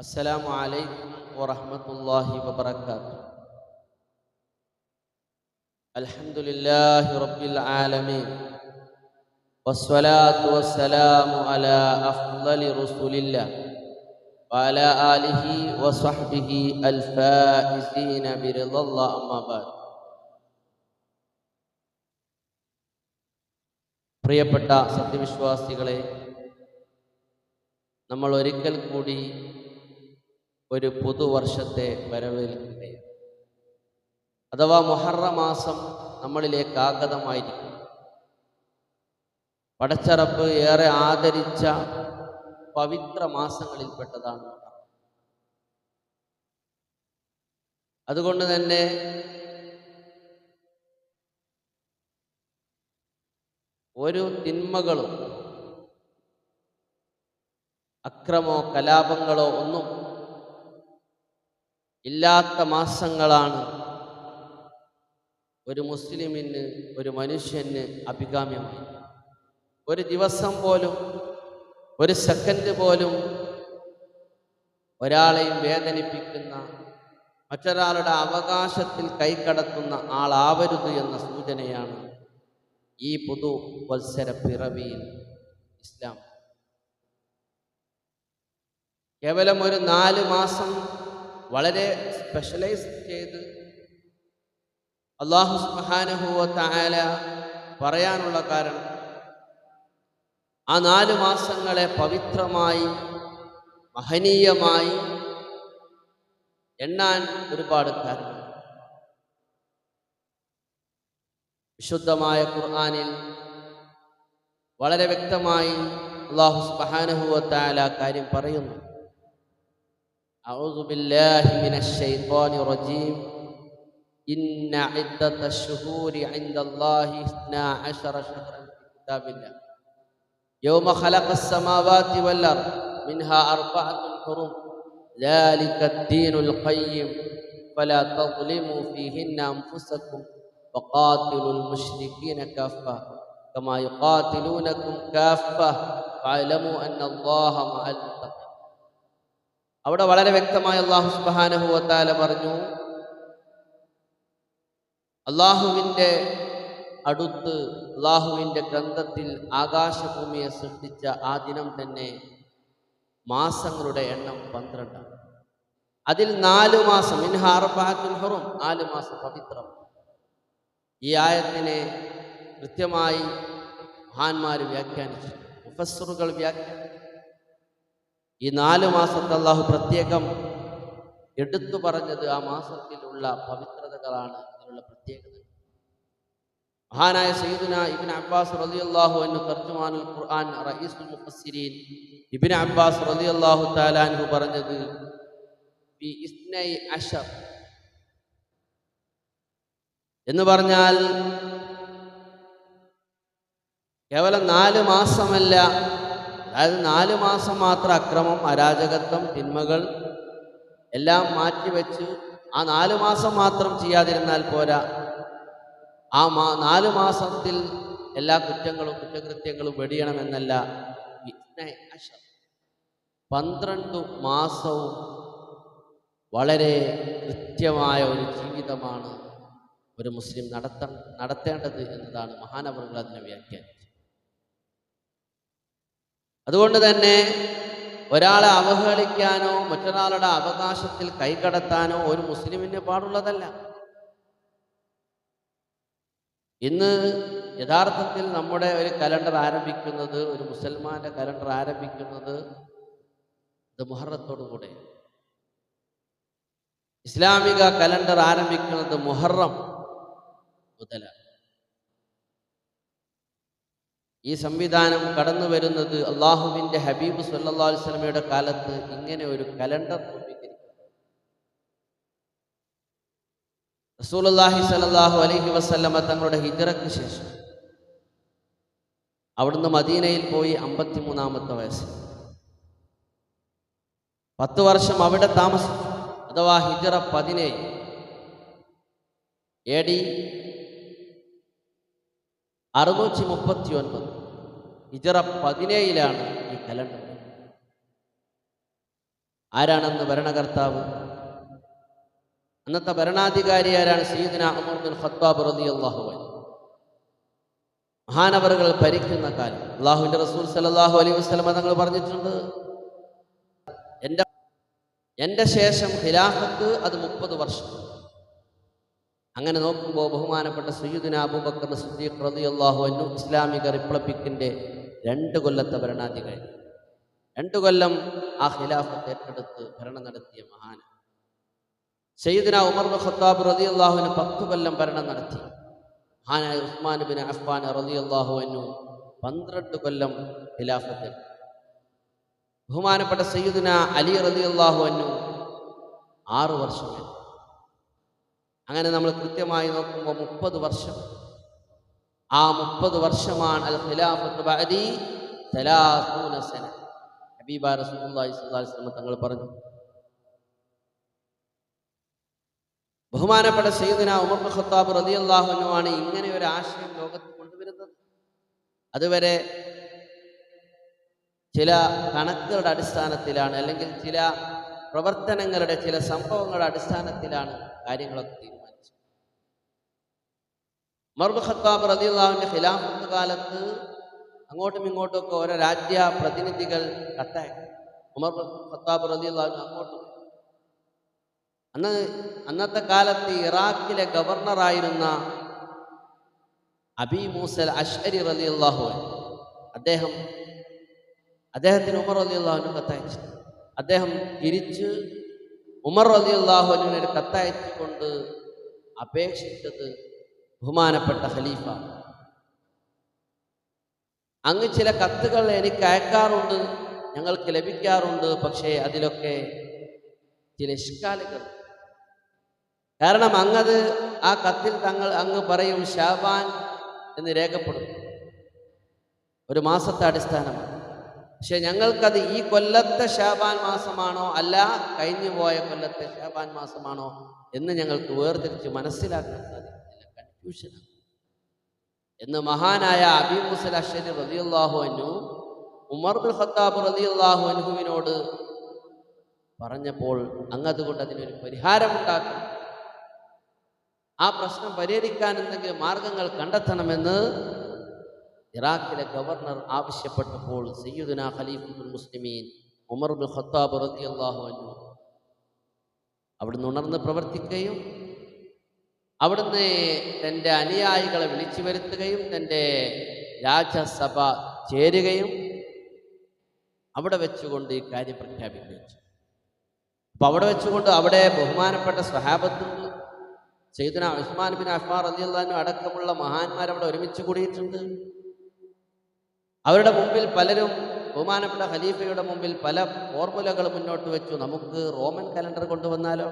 السلام عليكم ورحمة الله وبركاته الحمد لله رب العالمين والصلاة والسلام على أفضل رسول الله وعلى آله وصحبه الفائزين برضا الله أما بعد പ്രിയപ്പെട്ട സത്യവിശ്വാസികളെ നമ്മൾ ഒരിക്കൽ കൂടി ഒരു പുതുവർഷത്തെ വരവേൽക്കുകയാണ് അഥവാ മൊഹറ മാസം നമ്മളിലേക്ക് ആഗതമായിരിക്കും പടച്ചറപ്പ് ഏറെ ആദരിച്ച പവിത്ര മാസങ്ങളിൽപ്പെട്ടതാണ്. അതുകൊണ്ട് തന്നെ ഒരു തിന്മകളും അക്രമോ കലാപങ്ങളോ ഒന്നും ഇല്ലാത്ത മാസങ്ങളാണ് ഒരു മുസ്ലിമിന് ഒരു മനുഷ്യന് അഭികാമ്യമായി ഒരു ദിവസം പോലും ഒരു സെക്കൻഡ് പോലും ഒരാളെയും വേദനിപ്പിക്കുന്ന മറ്റൊരാളുടെ അവകാശത്തിൽ കൈക്കടത്തുന്ന ആളാവരുത് എന്ന സൂചനയാണ് ഈ പുതു വത്സര പിറവിയിൽ ഇസ്ലാം. കേവലം ഒരു നാല് മാസം വളരെ സ്പെഷ്യലൈസ് ചെയ്ത് അള്ളാഹു സുബ്ഹാനഹു തായാല പറയാനുള്ള കാരണം ആ നാല് മാസങ്ങളെ പവിത്രമായി മഹനീയമായി എണ്ണാൻ ഒരുപാട് കാരണം. വിശുദ്ധമായ ഖുർആാനിൽ വളരെ വ്യക്തമായി അള്ളാഹു സുബ്ഹാനഹു തായാല കാര്യം പറയുന്നു. أعوذ بالله من الشيطان الرجيم. إن عدة الشهور عند الله اثنا عشر شهرا في كتاب الله. يوم خلق السماوات والأرض منها أربعة حرم ذلك الدين القيم. فلا تظلموا فيهن أنفسكم وقاتلوا المشركين كافة. كما يقاتلونكم كافة واعلموا أن الله مع المتقين അവിടെ വളരെ വ്യക്തമായി അള്ളാഹു സുബാനഹുവത്താല പറഞ്ഞു അള്ളാഹുവിന്റെ അടുത്ത് അള്ളാഹുവിന്റെ ഗ്രന്ഥത്തിൽ ആകാശഭൂമിയെ സൃഷ്ടിച്ച ആ ദിനം തന്നെ മാസങ്ങളുടെ എണ്ണം പന്ത്രണ്ടാണ്. അതിൽ നാല് മാസം മിൻഹാർബാത്തുൽ ഹുറും നാല് മാസം പവിത്രം. ഈ ആയത്തിനെ കൃത്യമായി മഹാന്മാർ വ്യാഖ്യാനിച്ചു. മുഫസ്സറുകൾ വ്യാഖ്യാനിച്ചു ഈ നാല് മാസത്തെ അള്ളാഹു പ്രത്യേകം എടുത്തു പറഞ്ഞത് ആ മാസത്തിലുള്ള പവിത്രതകളാണ് അതിനുള്ള പ്രത്യേകത. മഹാനായ സയ്യിദുന ഇബിൻ അബ്ബാസ് റളിയല്ലാഹു അൻഹു തർജുമാനുൽ ഖുർആൻ റഈസുൽ മുഫസ്സിരീൻ ഇബിൻ അബ്ബാസ് റളിയല്ലാഹു തആല അൻഹു പറഞ്ഞത് ബി ഇസ്നൈ അഷർ എന്ന് പറഞ്ഞാൽ കേവലം നാല് മാസമല്ല അതായത് നാല് മാസം മാത്രം അക്രമം അരാജകത്വം തിന്മകൾ എല്ലാം മാറ്റിവെച്ച് ആ നാല് മാസം മാത്രം ചെയ്യാതിരുന്നാൽ പോരാ ആ മാ നാല് മാസത്തിൽ എല്ലാ കുറ്റങ്ങളും കുറ്റകൃത്യങ്ങളും വെടിയണമെന്നല്ല. പന്ത്രണ്ട് മാസവും വളരെ കൃത്യമായ ഒരു ജീവിതമാണ് ഒരു മുസ്ലിം നടത്ത നടത്തേണ്ടത് എന്നതാണ് മഹാനവറുകൾ അതിനെ വ്യാഖ്യാനിച്ചത് അതുകൊണ്ട് തന്നെ ഒരാളെ അവഹേളിക്കാനോ മറ്റൊരാളുടെ അവകാശത്തിൽ കൈകടത്താനോ ഒരു മുസ്ലിമിന് പാടുള്ളതല്ല. ഇന്ന് യഥാർത്ഥത്തിൽ നമ്മുടെ ഒരു കലണ്ടർ ആരംഭിക്കുന്നത് ഒരു മുസൽമാന്റെ കലണ്ടർ ആരംഭിക്കുന്നത് മുഹറത്തോടുകൂടെ മുഹറത്തോടു കൂടെ. ഇസ്ലാമിക കലണ്ടർ ആരംഭിക്കുന്നത് മുഹറം മുതലാണ്. ഈ സംവിധാനം കടന്നു വരുന്നത് അള്ളാഹുവിന്റെ ഹബീബ് സല്ലാ വസ്ലമയുടെ കാലത്ത് ഇങ്ങനെ ഒരു കലണ്ടർ റസൂലുള്ളാഹി സ്വല്ലല്ലാഹു അലൈഹി വസല്ലമ തങ്ങളുടെ ഹിജറയ്ക്ക് ശേഷം അവിടുന്ന് മദീനയിൽ പോയി അമ്പത്തിമൂന്നാമത്തെ വയസ്സ്. പത്ത് വർഷം അവിടെ താമസിച്ചു. അഥവാ ഹിജറ പതിനേഴ്. എ ഡി അറുന്നൂറ്റി മുപ്പത്തി ഒൻപത് ഇജറ പതിനേഴിലാണ് ഈ കലണ്ടർ. ആരാണെന്ന് ഭരണകർത്താവ്? അന്നത്തെ ഭരണാധികാരി ആരാണ്? സീദിന അഹമ്മദ് ഖത്താബ് റളിയല്ലാഹു അൻഹു. മഹാനവറുകൾ ഭരിക്കുന്ന കാലം. അള്ളാഹുവിന്റെ റസൂൽ സലാഹു അലൈഹി വസ്ലമ തങ്ങൾ പറഞ്ഞിട്ടുണ്ട്. എന്റെ എന്റെ ശേഷം ഖിലാഫത്ത് അത് മുപ്പത് വർഷം. അങ്ങനെ നോക്കുമ്പോൾ ബഹുമാനപ്പെട്ട സയ്യിദ്ന അബൂബക്കർ സിദ്ദീഖ് റളിയല്ലാഹു അൻഹു ഇസ്ലാമിക റിപ്പബ്ലിക്കിന്റെ രണ്ട് കൊല്ലത്തെ ഭരണാധികാരി. രണ്ടു കൊല്ലം ആ ഖിലാഫത്ത് ഏറ്റെടുത്ത് ഭരണം നടത്തിയ മഹാൻ സയ്യിദിന ഉമർ ഖത്താബ് റതി അള്ളാഹുവിന് പത്ത് കൊല്ലം ഭരണം നടത്തി. മഹാനായ ഉസ്മാൻ ബിൻ അഫ്ബാൻ റതി അള്ളാഹു അൻഹു പന്ത്രണ്ട് കൊല്ലം ഖിലാഫത്ത് ബഹുമാനപ്പെട്ട സയ്യിദിന അലി റതി അള്ളാഹു അൻഹു ആറു വർഷം അങ്ങനെ നമ്മൾ കൃത്യമായി നോക്കുമ്പോൾ മുപ്പത് വർഷം. ആ മുപ്പത് വർഷമാണ് അൽ ഖിലാഫത്ത് ബഅദി സലാസൂന സന. ഹബീബ റസൂലുള്ളാഹി സ്വല്ലല്ലാഹി തങ്ങൾ പറഞ്ഞു. ബഹുമാനപ്പെട്ട സയ്യിദുന ഉമർ ഖത്താബ് റളിയല്ലാഹു അൻഹു ആണ് ഇങ്ങനെ ഒരു ആശയം ലോകത്ത് കൊണ്ടുവരുന്നത്. അതുവരെ ചില കണക്കുകളുടെ അടിസ്ഥാനത്തിലാണ് അല്ലെങ്കിൽ ചില പ്രവർത്തനങ്ങളുടെ ചില സംഭവങ്ങളുടെ അടിസ്ഥാനത്തിലാണ് കാര്യങ്ങളൊക്കെ തീരുമാനിച്ചു. ഉമർ ബിൻ ഖത്താബ് റളിയല്ലാഹുവിന്റെ ഖിലാഫത്ത് കാലത്ത് അങ്ങോട്ടും ഇങ്ങോട്ടും ഒക്കെ ഓരോ രാജ്യ പ്രതിനിധികൾ കത്തയക്കും ഉമർ ഖത്താബ് റളിയല്ലാഹു അങ്ങോട്ടും അന്ന് അന്നത്തെ കാലത്ത് ഇറാഖിലെ ഗവർണറായിരുന്ന അബി മൂസൽ അഷ്അരി അൻഹു അദ്ദേഹം അദ്ദേഹത്തിന് ഉമർ റളിയല്ലാഹുവിന് കത്തയച്ചു. അദ്ദേഹം തിരിച്ച് ഉമർ റളിയല്ലാഹുവിന് ഒരു കത്തയച്ചുകൊണ്ട് അപേക്ഷിച്ചത് ബഹുമാനപ്പെട്ട ഖലീഫ. അങ്ങ് ചില കത്തുകൾ എനിക്ക് അയക്കാറുണ്ട് ഞങ്ങൾക്ക് ലഭിക്കാറുണ്ട് പക്ഷേ അതിലൊക്കെ ചില ഇഷ്കാലുകൾ. കാരണം അങ്ങത് ആ കത്തിൽ തങ്ങൾ അങ്ങ് പറയും ഷാബാൻ എന്ന് രേഖപ്പെടുത്തും. ഒരു മാസത്തെ അടിസ്ഥാനമാണ്. പക്ഷെ ഞങ്ങൾക്കത് ഈ കൊല്ലത്തെ ഷാബാൻ മാസമാണോ അല്ല കഴിഞ്ഞു പോയ കൊല്ലത്തെ ഷാബാൻ മാസമാണോ എന്ന് ഞങ്ങൾക്ക് വേർതിരിച്ച് മനസ്സിലാക്കാൻ സാധിക്കുന്നില്ല. കൺഫ്യൂഷനാണ് എന്ന് മഹാനായ അബി മുസൽ അഷരി റതിയല്ലാഹു അൻഹു ഉമർ ബിൻ ഖത്താബ് റതിയുള്ളാഹു അൻഹുവിനോട് പറഞ്ഞപ്പോൾ അങ്ങതുകൊണ്ട് അതിനൊരു പരിഹാരമുണ്ടാക്കും. ആ പ്രശ്നം പരിഹരിക്കാൻ എന്തെങ്കിലും മാർഗങ്ങൾ കണ്ടെത്തണമെന്ന് ഇറാഖിലെ ഗവർണർ ആവശ്യപ്പെട്ടപ്പോൾ സയ്യിദുന ഖലീഫുൽ മുസ്ലിമീൻ ഉമർ ബിൻ ഖത്താബ് റളിയല്ലാഹു അനു അവിടുന്ന് ഉണർന്ന് പ്രവർത്തിക്കുകയും അവിടുന്ന് തന്റെ അനുയായികളെ വിളിച്ചു വരുത്തുകയും തന്റെ രാജസഭ ചേരുകയും അവിടെ വെച്ചുകൊണ്ട് ഈ കാര്യം പ്രഖ്യാപിക്കുകയും ചെയ്തു. അപ്പൊ അവിടെ വെച്ചുകൊണ്ട് അവിടെ ബഹുമാനപ്പെട്ട സ്വഹാബത്തുണ്ട് ചെയ്തന ഉസ്മാൻ ബിൻ അഫ്മാർ റളിയല്ലാഹു അടക്കമുള്ള മഹാന്മാർ അവിടെ ഒരുമിച്ച് കൂടിയിട്ടുണ്ട്. അവരുടെ മുമ്പിൽ പലരും ബഹുമാനപ്പെട്ട ഖലീഫയുടെ മുമ്പിൽ പല ഫോർമുലകൾ മുന്നോട്ട് വെച്ചു. നമുക്ക് റോമൻ കലണ്ടർ കൊണ്ടുവന്നാലോ?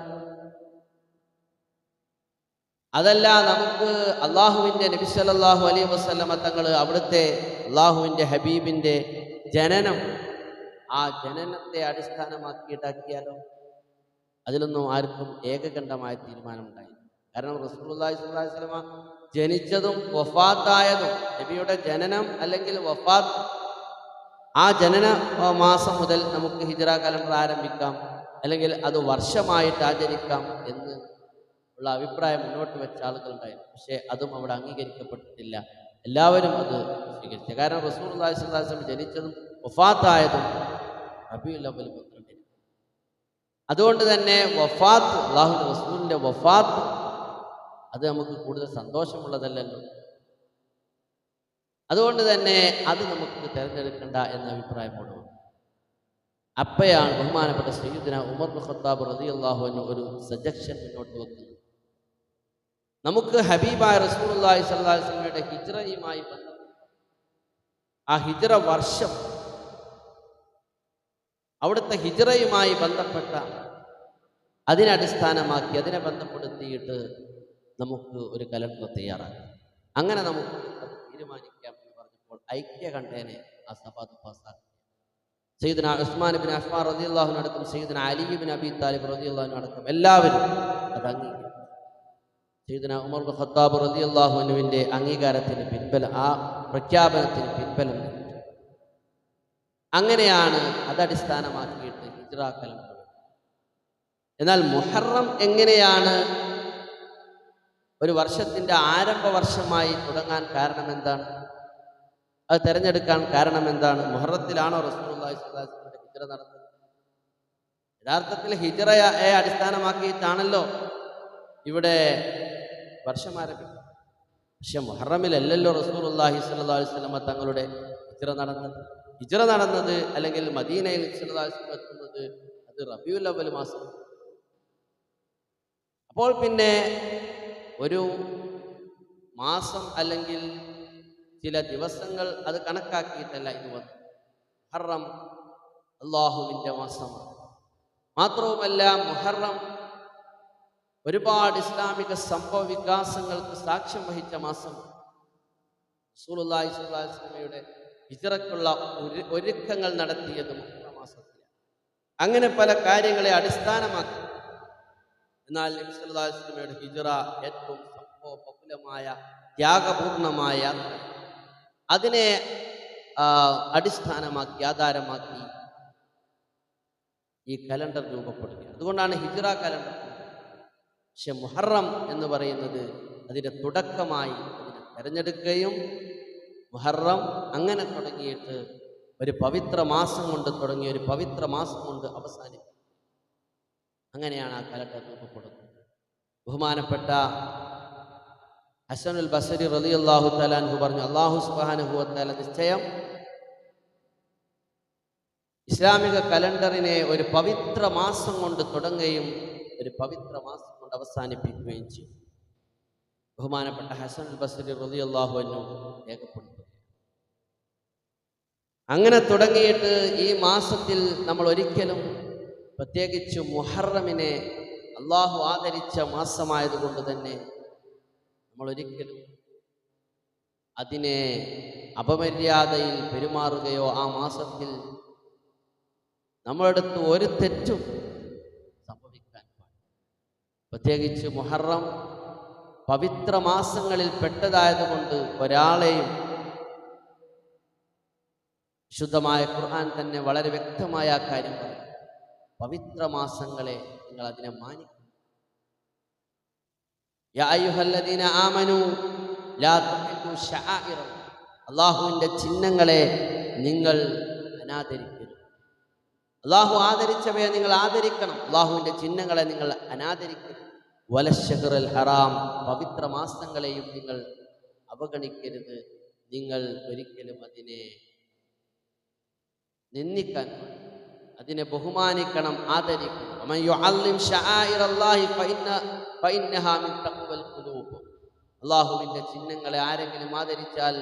അതല്ല നമുക്ക് അള്ളാഹുവിന്റെ നബി സല്ലല്ലാഹു അലൈഹി വസല്ലമ തങ്ങൾ അവിടുത്തെ അള്ളാഹുവിന്റെ ഹബീബിന്റെ ജനനം ആ ജനനത്തെ അടിസ്ഥാനമാക്കിയിട്ടാക്കിയാലോ? അതിലൊന്നും ആർക്കും ഏകകണ്ഠമായ തീരുമാനമുണ്ടായി കാരണം റസൂലുള്ളാഹി അള്ളാഹി വസല്ലമ ജനിച്ചതും വഫാത്തായതും നബിയുടെ ജനനം അല്ലെങ്കിൽ വഫാത്ത് ആ ജനന മാസം മുതൽ നമുക്ക് ഹിജറ കലണ്ടർ ആരംഭിക്കാം അല്ലെങ്കിൽ അത് വർഷമായിട്ട് ആചരിക്കാം എന്ന് ഉള്ള അഭിപ്രായം മുന്നോട്ട് വെച്ച ആളുകളുണ്ടായിരുന്നു. പക്ഷേ അതും അവിടെ അംഗീകരിക്കപ്പെട്ടിട്ടില്ല. എല്ലാവരും അത് സ്വീകരിച്ചു. കാരണം റസൂർ വസല്ലം ജനിച്ചതും വഫാത്തായതും അവ്വൽ പന്ത്രണ്ടിന് അതുകൊണ്ട് തന്നെ വഫാത്ത് അള്ളാഹു റസൂലിന്റെ വഫാത്ത് അത് നമുക്ക് കൂടുതൽ സന്തോഷമുള്ളതല്ലല്ലോ. അതുകൊണ്ട് തന്നെ അത് നമുക്ക് തിരഞ്ഞെടുക്കണ്ട എന്ന അഭിപ്രായമാണ്. അപ്പയാണ് ബഹുമാനപ്പെട്ട സയ്യിദ്ന ഉമർ ഖത്താബ് അള്ളാഹു അൻഹു ഒരു സജക്ഷൻ മുന്നോട്ട് വെക്കുന്നത്. നമുക്ക് ഹബീബായ റസൂലുള്ളാഹി അള്ളാഹി അലൈഹി വസല്ലമയുടെ ഹിജ്റയുമായി ആ ഹിജ്റ വർഷം അവിടുത്തെ ഹിജ്റയുമായി ബന്ധപ്പെട്ട അതിനെ അടിസ്ഥാനമാക്കി അതിനെ ബന്ധപ്പെടുത്തിയിട്ട് നമുക്ക് ഒരു കലണ്ടർ തയ്യാറാക്കാം. അങ്ങനെ നമുക്ക് തീരുമാനിക്കാം എന്ന് പറഞ്ഞപ്പോൾ ഐക്യ കണ്ടേനെ ആ സഭ പാസ്സാക്കി. സയ്യിദ്ന ഉസ്മാൻ ബിൻ അഫ്മാർ അള്ളാഹു അടക്കം സയ്യിദ്ന അലി ബിൻ അബി താലിബ് റതി അള്ളാഹു അടക്കം എല്ലാവരും അത് സയ്യിദ്ന ഉമർ ഖത്താബ് റതി അൻഹുവിന്റെ അംഗീകാരത്തിന് പിൻബലം ആ പ്രഖ്യാപനത്തിന് പിൻബലം അങ്ങനെയാണ് അതടിസ്ഥാനമാക്കിയിട്ട് ഹിജ്റ എന്നാൽ മുഹറം എങ്ങനെയാണ് ഒരു വർഷത്തിന്റെ ആരംഭ വർഷമായി തുടങ്ങാൻ കാരണം എന്താണ് അത് തിരഞ്ഞെടുക്കാൻ കാരണം എന്താണ് മുഹറത്തിലാണോ റസൂലുള്ളാഹി ഹിജറ നടന്നത്? യഥാർത്ഥത്തിൽ ഹിജ്റയെ അടിസ്ഥാനമാക്കിയിട്ടാണല്ലോ ഇവിടെ വർഷം ആരംഭിക്കുന്നത്. പക്ഷെ മുഹറമിലല്ലല്ലോ റസൂലുള്ളാഹി അലൈഹി വസല്ലമ തങ്ങളുടെ ഹിജ്റ നടന്നത്. ഹിജ്റ നടന്നത് അല്ലെങ്കിൽ മദീനയിൽ അലൈഹി എത്തുന്നത് അത് റബിയുൽ അവൽ മാസം. അപ്പോൾ പിന്നെ ഒരു മാസം അല്ലെങ്കിൽ ചില ദിവസങ്ങൾ അത് കണക്കാക്കിയിട്ടല്ല ഇത് വന്നു മുഹറം അള്ളാഹുവിന്റെ മാസമാണ്. മാത്രവുമല്ല മുഹറം ഒരുപാട് ഇസ്ലാമിക സംഭവ വികാസങ്ങൾക്ക് സാക്ഷ്യം വഹിച്ച മാസം. റസൂലുള്ളാഹി സ്വല്ലല്ലാഹി അലൈഹി ഹിജ്റക്കുള്ള ഒരുക്കങ്ങൾ നടത്തിയത് മുഹറം മാസത്തിലാണ്. അങ്ങനെ പല കാര്യങ്ങളെ അടിസ്ഥാനമാക്കി എന്നാൽ നബി ഹിജ്റ ഏറ്റവും സംഭവ ബഹുലമായ ത്യാഗപൂർണമായ അതിനെ അടിസ്ഥാനമാക്കി ആധാരമാക്കി ഈ കലണ്ടർ രൂപപ്പെടുകയാണ്. അതുകൊണ്ടാണ് ഹിജറ കലണ്ടർ. പക്ഷെ മുഹറം എന്ന് പറയുന്നത് അതിന്റെ തുടക്കമായി അതിനെ തിരഞ്ഞെടുക്കുകയും മുഹറം അങ്ങനെ തുടങ്ങിയിട്ട് ഒരു പവിത്ര മാസം കൊണ്ട് തുടങ്ങി ഒരു പവിത്ര മാസം കൊണ്ട് അവസാനിക്കും അങ്ങനെയാണ് ആ കലണ്ടർ രൂപപ്പെടുന്നത്. ബഹുമാനപ്പെട്ട ഹസനുൽ ബസരി റലി അള്ളാഹു തലാൻഹു പറഞ്ഞു അള്ളാഹു സുബാനഹു തല നിശ്ചയം ഇസ്ലാമിക കലണ്ടറിനെ ഒരു പവിത്ര മാസം കൊണ്ട് തുടങ്ങുകയും ഒരു പവിത്ര മാസം കൊണ്ട് അവസാനിപ്പിക്കുകയും ചെയ്യും ബഹുമാനപ്പെട്ട ഹസനുൽ ബസരി റലി അള്ളാഹു എന്നു രേഖപ്പെടുത്തുന്നു. അങ്ങനെ തുടങ്ങിയിട്ട് ഈ മാസത്തിൽ നമ്മൾ ഒരിക്കലും പ്രത്യേകിച്ച് മുഹറമിനെ അള്ളാഹു ആദരിച്ച മാസമായതുകൊണ്ട് തന്നെ നമ്മൾ ഒരിക്കലും അതിനെ അപമര്യാദയിൽ പെരുമാറുകയോ ആ മാസത്തിൽ നമ്മളടുത്ത് ഒരു തെറ്റും സംഭവിക്കാൻ പ്രത്യേകിച്ച് മുഹറം പവിത്ര മാസങ്ങളിൽ പെട്ടതായതുകൊണ്ട് ഒരാളെയും ശുദ്ധമായ ഖുർആൻ തന്നെ വളരെ വ്യക്തമായ കാര്യം പവിത്ര മാസങ്ങളെ നിങ്ങൾ അതിനെ മാനിക്കും അള്ളാഹുവിന്റെ ചിഹ്നങ്ങളെ നിങ്ങൾ അനാദരിക്കരുത്. അള്ളാഹു ആദരിച്ചവയെ നിങ്ങൾ ആദരിക്കണം. അള്ളാഹുവിന്റെ ചിഹ്നങ്ങളെ നിങ്ങൾ അനാദരിക്കരുത്. വലശഹറൽ ഹറാം പവിത്ര മാസങ്ങളെയും നിങ്ങൾ അവഗണിക്കരുത്. നിങ്ങൾ ഒരിക്കലും അതിനെ നിന്ദിക്കാൻ. അതിനെ ബഹുമാനിക്കണം ആദരിക്കണം. അള്ളാഹുവിന്റെ ചിഹ്നങ്ങളെ ആരെങ്കിലും ആദരിച്ചാൽ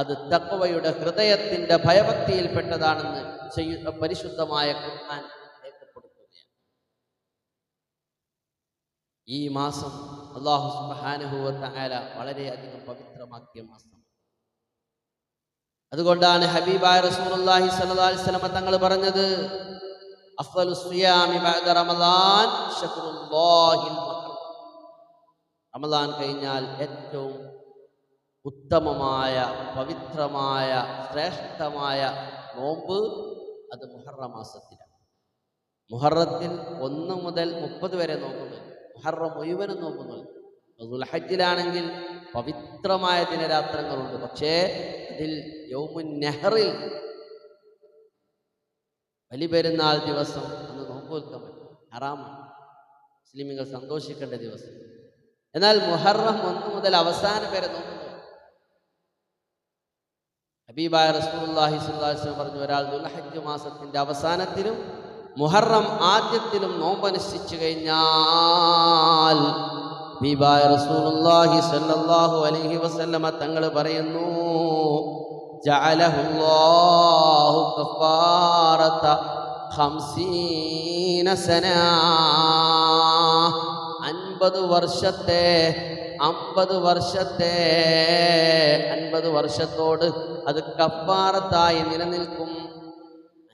അത് തക്കവയുടെ ഹൃദയത്തിന്റെ ഭയഭക്തിയിൽപ്പെട്ടതാണെന്ന് ചെയ്യുന്ന പരിശുദ്ധമായ ഖുർആൻ രേഖപ്പെടുത്തുകയാണ്. ഈ മാസം അള്ളാഹു സുബ്ഹാനഹു തആല വളരെയധികം പവിത്രമാക്കിയ മാസം. അതുകൊണ്ടാണ് ഹബീബായ സ്വല്ലല്ലാഹി അലൈഹി വസല്ലമ തങ്ങൾ പറഞ്ഞത് റമളാൻ കഴിഞ്ഞാൽ ഏറ്റവും ഉത്തമമായ പവിത്രമായ ശ്രേഷ്ഠമായ നോമ്പ് അത് മുഹറ മാസത്തിലാണ്. മുഹറത്തിൽ ഒന്ന് മുതൽ മുപ്പത് വരെ നോമ്പുണ്ട് മുഹറം മുഴുവനും നോമ്പുന്നുണ്ട് ദുൽഹജ്ജിലാണെങ്കിൽ പവിത്രമായ ദിനരാത്രങ്ങളുണ്ട്. പക്ഷേ അതിൽ യൗമുൻ നെഹറിൽ ബലിപെരുന്നാൾ ദിവസം അന്ന് നോമ്പ് വെക്കാൻ പറ്റും. ഹറാമാണ്. മുസ്ലിമുകൾ സന്തോഷിക്കേണ്ട ദിവസം. എന്നാൽ മുഹറം ഒന്ന് മുതൽ അവസാന വരെ നോമ്പ് ഹബീബായ അലൈഹി വസല്ലം പറഞ്ഞു ഒരാൾ ദുൽഹജ്ജ് മാസത്തിന്റെ അവസാനത്തിലും മുഹറം ആദ്യത്തിലും നോമ്പനുഷ്ഠിച്ചു കഴിഞ്ഞാൽ ഹബീബായ റസൂലുള്ളാഹി സ്വല്ലല്ലാഹു അലൈഹി വസല്ലമ തങ്ങൾ പറയുന്നു ജഅലഹുല്ലാഹു കഫാറത خمسين سنة അൻപത് വർഷത്തെ അമ്പത് വർഷത്തെ അൻപത് വർഷത്തോട് അത് കപ്പാറത്തായി നിലനിൽക്കും.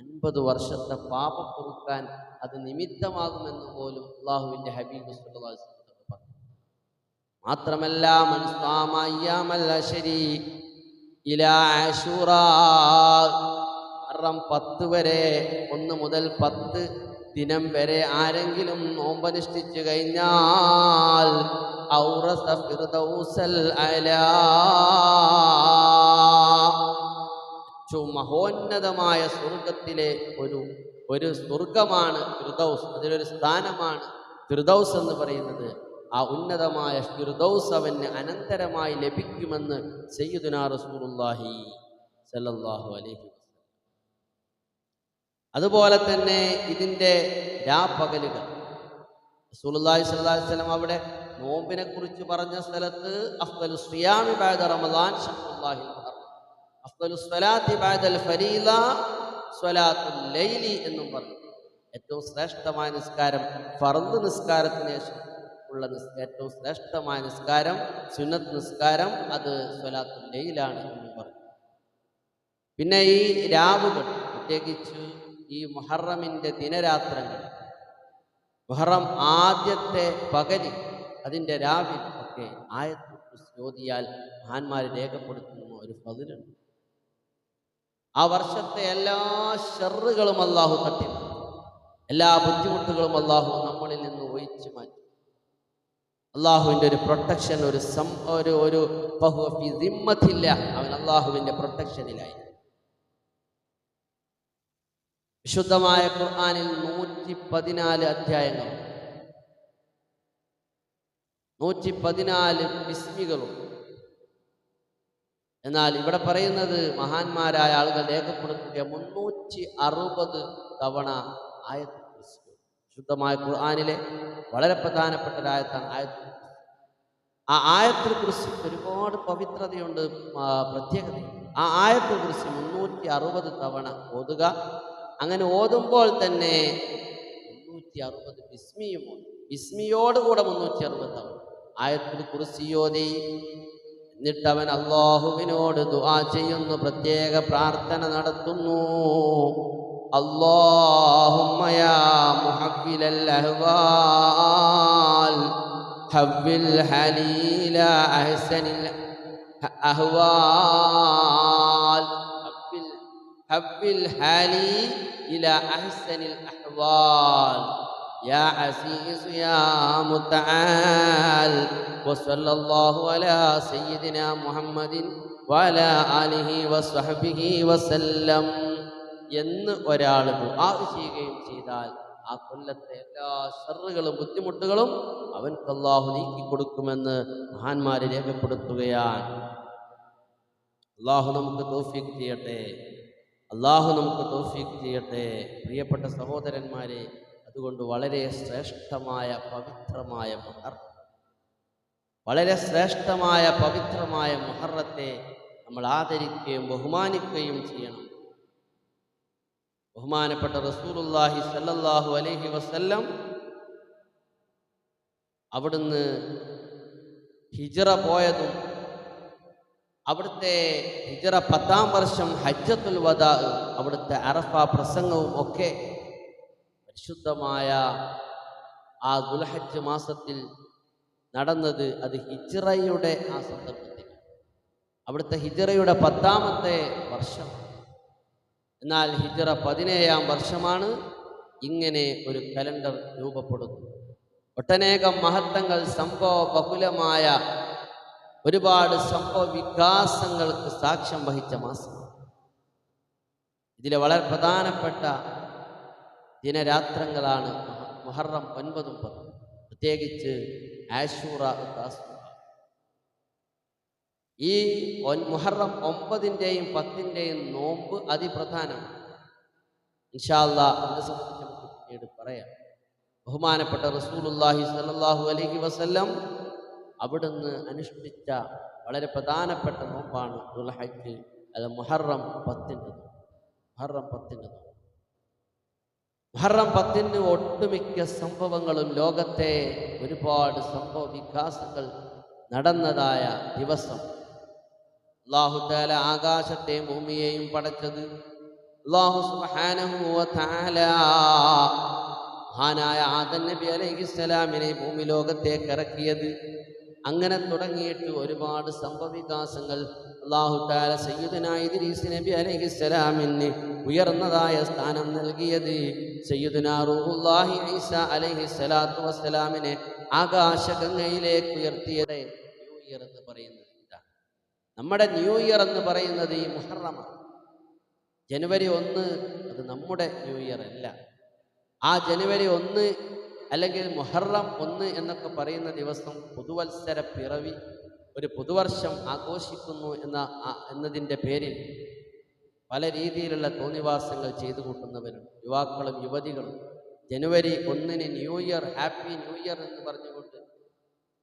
അൻപത് വർഷത്തെ പാപം പൊറുക്കാൻ അത് നിമിത്തമാകുമെന്ന് പോലും അള്ളാഹുവിന്റെ ഹബീബ് പറഞ്ഞു. മാത്രമല്ല മനസ്വാമയ്യാമല്ല ശരി ഇലാശുറ പത്ത് വരെ ഒന്ന് മുതൽ പത്ത് ദിനം വരെ ആരെങ്കിലും നോമ്പനുഷ്ഠിച്ചു കഴിഞ്ഞാൽ മഹോന്നതമായ സ്വർഗത്തിലെ ഒരു ഒരു സ്വർഗമാണ് ഫിർദൗസ്. അതിലൊരു സ്ഥാനമാണ് ഫിർദൗസ് എന്ന് പറയുന്നത്. ആ ഉന്നതമായ ഫിർദൗസ് അവന് അനന്തരമായി ലഭിക്കുമെന്ന് സയ്യിദുനാ റസൂലുള്ളാഹി സല്ലല്ലാഹു അലൈഹി അതുപോലെ തന്നെ ഇതിന്റെ രാപ്പകലുകൾ. റസൂലുള്ളാഹി സ്വല്ലല്ലാഹി അലൈഹി വസല്ലം അവിടെ നോമ്പിനെ കുറിച്ച് പറഞ്ഞ സ്ഥലത്ത് അഫ്ദലു സിയാമി ബഅദ റമദാൻ ശഹ്റുല്ലാഹിൽ മുഹറം. അഫ്ദലു സ്വലാത്തി ബഅദൽ ഫരീള സ്വലാത്തുൽ ലൈലി എന്നും പറഞ്ഞു. ഏറ്റവും ശ്രേഷ്ഠമായ നിസ്കാരം ഫർദ് നിസ്കാരത്തിന് ശേഷം. ഉള്ള ഏറ്റവും ശ്രേഷ്ഠമായ നിസ്കാരം സുന്നത്ത് നിസ്കാരം അത് സ്വലാത്തുല്ലയിലാണ് എന്നും പറഞ്ഞു പിന്നെ ഈ രാവുകൾ പ്രത്യേകിച്ച് ഈ മുഹറമിന്റെ ദിനരാത്രങ്ങൾ മുഹറം ആദ്യത്തെ പകലിൽ അതിന്റെ രാവിൽ ഒക്കെ ആയത്ത് ചോദിയാൽ മഹാന്മാർ രേഖപ്പെടുത്തുന്ന ഒരു പതിലുണ്ട് ആ വർഷത്തെ എല്ലാ ഷെറുകളും അള്ളാഹു തട്ടി. എല്ലാ ബുദ്ധിമുട്ടുകളും അള്ളാഹു നമ്മളിൽ നിന്ന് ഒഴിച്ചു മാറ്റും അള്ളാഹുവിന്റെ ഒരു പ്രൊട്ടക്ഷൻ ഒരു സം ഒരു ഒരു ദിമ്മത്തില്ല. അവൻ അള്ളാഹുവിന്റെ പ്രൊട്ടക്ഷനിലായി വിശുദ്ധമായ ഖുർആാനിൽ നൂറ്റി പതിനാല് അധ്യായങ്ങൾ. നൂറ്റി പതിനാല് വിസ്മികളും എന്നാൽ ഇവിടെ പറയുന്നത് മഹാന്മാരായ ആളുകൾ രേഖപ്പെടുത്തുക മുന്നൂറ്റി അറുപത് തവണ കുറിച്ച് ശുദ്ധമായ ഖുർആാനിലെ വളരെ പ്രധാനപ്പെട്ട ആയത് ആ ആയത്തിൽ കുറിച്ച് ഒരുപാട് പവിത്രതയുണ്ട് പ്രത്യേകത പ്രത്യേകതയുണ്ട്. ആ ആയത്തിൽ കുറിച്ച് മുന്നൂറ്റി അറുപത് തവണ ഓതുക. അങ്ങനെ ഓതുമ്പോൾ തന്നെ മുന്നൂറ്റി അറുപത് ബിസ്മിയും ബിസ്മിയോടുകൂടെ മുന്നൂറ്റി അറുപത് തവണ. ആയത്തിൽ കുറിച്ചിയോതി എന്നിട്ട് അവൻ അള്ളാഹുവിനോട് ദുആ ചെയ്യുന്നു പ്രത്യേക പ്രാർത്ഥന നടത്തുന്നു. اللهم يا محول الأهوال حول حليل أحسن الأهوال حول حول حالي إلى أحسن الأحوال. يا عزيز يا متعال وصلى الله على سيدنا محمد وعلى آله وصحبه وسلم. എന്ന് ഒരാൾ ദുആ ചെയ്യുകയും ചെയ്താൽ ആ കൊല്ലത്തെ എല്ലാ ഷറുകളും ബുദ്ധിമുട്ടുകളും അവൻക്ക് അള്ളാഹു നീക്കി കൊടുക്കുമെന്ന് മഹാന്മാർ രേഖപ്പെടുത്തുകയാണ്. അള്ളാഹു നമുക്ക് തോഫീക്ക് ചെയ്യട്ടെ. അള്ളാഹു നമുക്ക് തോഫീക്ക് ചെയ്യട്ടെ. പ്രിയപ്പെട്ട സഹോദരന്മാരെ അതുകൊണ്ട് വളരെ ശ്രേഷ്ഠമായ പവിത്രമായ മുഹർ വളരെ ശ്രേഷ്ഠമായ പവിത്രമായ മുഹറത്തെ നമ്മൾ ആദരിക്കുകയും ബഹുമാനിക്കുകയും ചെയ്യണം. ബഹുമാനപ്പെട്ട റസൂലുള്ളാഹി സല്ലല്ലാഹു അലൈഹി വസല്ലം അവിടുന്ന് ഹിജറ പോയതും അവിടുത്തെ ഹിജറ പത്താം വർഷം ഹജ്ജത്തുൽ വദാ അവിടുത്തെ അറഫ പ്രസംഗവും ഒക്കെ പരിശുദ്ധമായ ആ ദുൽഹജ്ജ് മാസത്തിൽ നടന്നത് അത് ഹിജ്റയുടെ ആ സന്ദർഭത്തിൽ. അവിടുത്തെ ഹിജറയുടെ പത്താമത്തെ വർഷം. എന്നാൽ ഹിജറ പതിനേഴാം വർഷമാണ് ഇങ്ങനെ ഒരു കലണ്ടർ രൂപപ്പെടുന്നത് ഒട്ടനേകം മഹത്വങ്ങൾ സംഭവ ബഹുലമായ ഒരുപാട് സംഭവ വികാസങ്ങൾക്ക് സാക്ഷ്യം വഹിച്ച മാസം ഇതിലെ വളരെ പ്രധാനപ്പെട്ട ദിനരാത്രങ്ങളാണ് മഹ- മുഹറം ഒൻപതും പത്തും പ്രത്യേകിച്ച് ആശൂറ. ഈ മുഹറം ഒമ്പതിന്റെയും പത്തിന്റെയും നോമ്പ് അതിപ്രധാനമാണ് ഇൻഷാല്ല അതിനെ സംബന്ധിച്ച് നമുക്ക് പിന്നീട് പറയാം. ബഹുമാനപ്പെട്ട റസൂലുള്ളാഹി സ്വല്ലല്ലാഹു അലഹി വസല്ലം അവിടുന്ന് അനുഷ്ഠിച്ച വളരെ പ്രധാനപ്പെട്ട നോമ്പാണ് ദുൽഹജ്ജ് അത് മുഹറം പത്തിന്റെ മുഹറം പത്തിന്റെ നോമ്പ്. മുഹറം പത്തിന് ഒട്ടുമിക്ക സംഭവങ്ങളും ലോകത്തെ ഒരുപാട് സംഭവ വികാസങ്ങൾ നടന്നതായ ദിവസം. അള്ളാഹുത്താല ആകാശത്തെ ഭൂമിയെയും പടച്ചത്. അള്ളാഹു മഹാനായ ആദൻ നബി അലൈഹിസ്സലാമിനെ ഭൂമി ലോകത്തേക്ക് ഇറക്കിയത്. അങ്ങനെ തുടങ്ങിയിട്ട് ഒരുപാട് സംഭവവികാസങ്ങൾ അള്ളാഹു താല സയ്യിദുന ഇദ്രീസ് നബി അലൈഹിസ്സലാമിന് ഉയർന്നതായ സ്ഥാനം നൽകിയത്. സയ്യിദുന റൂഹുല്ലാഹി ഈസ അലൈഹിസ്സലാത്തു വസ്സലാമിനെ ആകാശഗംഗയിലേക്ക് ഉയർത്തിയത്. ഉയർന്ന് ഇതാണ് നമ്മുടെ ന്യൂ ഇയർ എന്ന് പറയുന്നത് ഈ മുഹറമാണ്. ജനുവരി ഒന്ന് അത് നമ്മുടെ ന്യൂ ഇയർ അല്ല. ആ ജനുവരി ഒന്ന് അല്ലെങ്കിൽ മുഹറം ഒന്ന് എന്നൊക്കെ പറയുന്ന ദിവസം പുതുവത്സര പിറവി ഒരു പുതുവർഷം ആഘോഷിക്കുന്നു എന്ന എന്നതിന്റെ പേരിൽ പല രീതിയിലുള്ള തോന്നിവാസങ്ങൾ ചെയ്തു കൂട്ടുന്നവരും യുവാക്കളും യുവതികളും ജനുവരി ഒന്നിന് new year happy new year എന്ന് പറഞ്ഞുകൊണ്ട്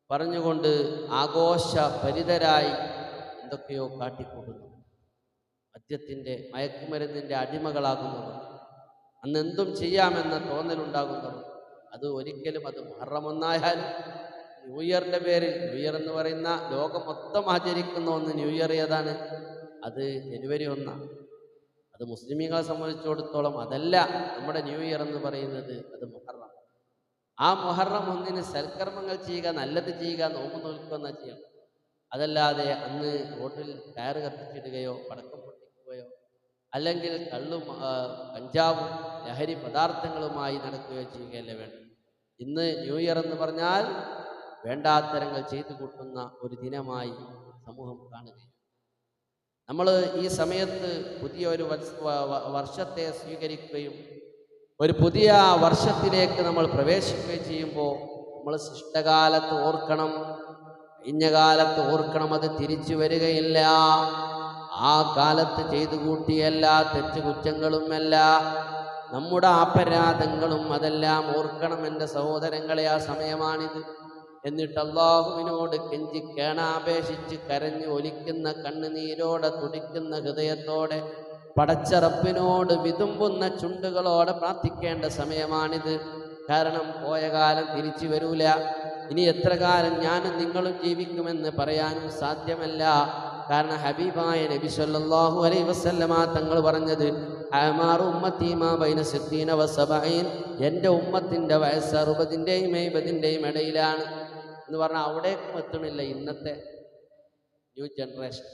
പറഞ്ഞുകൊണ്ട് ആഘോഷഭരിതരായി എന്തൊക്കെയോ കാട്ടിക്കൂട്ടുന്നു. മദ്യത്തിന്റെ മയക്കുമരുന്നിന്റെ അടിമകളാകുന്നവർ അന്ന് എന്തും ചെയ്യാമെന്ന തോന്നലുണ്ടാകുന്നവർ അത് ഒരിക്കലും അത് മറമൊന്നായാൽ ന്യൂ ഇയറിന്റെ പേരിൽ ന്യൂ ഇയർ എന്ന് പറയുന്ന ലോകം മൊത്തം ആചരിക്കുന്ന ഒന്ന് ന്യൂ ഇയർ ഏതാണ്? അത് ജനുവരി ഒന്നാണ് അത് മുസ്ലിമീങ്ങളെ സംബന്ധിച്ചിടത്തോളം അതല്ല നമ്മുടെ ന്യൂ ഇയർ എന്ന് പറയുന്നത് അത് മുഹറം. ആ മുഹറം ഒന്നിന് സൽക്കർമ്മങ്ങൾ ചെയ്യുക നല്ലത് ചെയ്യുക നോമ്പ് നോൽക്കുക ചെയ്യണം അതല്ലാതെ അന്ന് റോഡിൽ ടയർ കത്തിച്ചിടുകയോ പടക്കം പൊട്ടിക്കുകയോ അല്ലെങ്കിൽ കള്ളും കഞ്ചാവും ലഹരി പദാർത്ഥങ്ങളുമായി നടക്കുകയോ ചെയ്യുകയല്ലേ വേണം ഇന്ന് ന്യൂ ഇയർ എന്ന് പറഞ്ഞാൽ വേണ്ടാത്തരങ്ങൾ ചെയ്തു കൂട്ടുന്ന ഒരു ദിനമായി സമൂഹം കാണുകയാണ്. നമ്മൾ ഈ സമയത്ത് പുതിയ ഒരു വർഷത്തെ സ്വീകരിക്കുകയും ഒരു പുതിയ വർഷത്തിലേക്ക് നമ്മൾ പ്രവേശിക്കുകയും ചെയ്യുമ്പോൾ നമ്മൾ ശിഷ്ടകാലത്ത് ഓർക്കണം കഴിഞ്ഞ കാലത്ത് ഓർക്കണം അത് തിരിച്ചു വരികയില്ല. ആ കാലത്ത് ചെയ്തു കൂട്ടിയല്ല എല്ലാ തെറ്റുകുറ്റങ്ങളുമല്ല നമ്മുടെ അപരാധങ്ങളും അതെല്ലാം ഓർക്കണം എന്റെ സഹോദരങ്ങളെ ആ സമയമാണിത്. എന്നിട്ട് അള്ളാഹുവിനോട് കെഞ്ചി കേണാപേക്ഷിച്ച് കരഞ്ഞു ഒലിക്കുന്ന കണ്ണുനീരോടെ തുടിക്കുന്ന ഹൃദയത്തോടെ പടച്ചറപ്പിനോട് വിതുമ്പുന്ന ചുണ്ടുകളോടെ പ്രാർത്ഥിക്കേണ്ട സമയമാണിത്. കാരണം പോയ കാലം തിരിച്ചു വരൂല. ഇനി എത്ര കാലം ഞാനും നിങ്ങളും ജീവിക്കുമെന്ന് പറയാനും സാധ്യമല്ല. കാരണം ഹബീബായ നബി സല്ലല്ലാഹു അലൈഹി വസല്ലമ തങ്ങൾ പറഞ്ഞത് എന്റെ ഉമ്മത്തിന്റെ വയസ്സ് അറുപതിന്റെയും എഴുപതിന്റെയും ഇടയിലാണ്. എന്ന് പറഞ്ഞാൽ അവിടേക്കും എത്തണില്ല ഇന്നത്തെ ന്യൂ ജനറേഷൻ.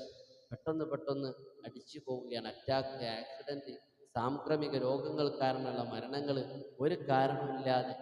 പെട്ടെന്ന് പെട്ടെന്ന് അടിച്ചു പോവുകയാണ്. അറ്റാക്ക് ആക്സിഡന്റ് സാംക്രമിക രോഗങ്ങൾ കാരണമുള്ള മരണങ്ങൾ ഒരു കാരണമില്ലാതെ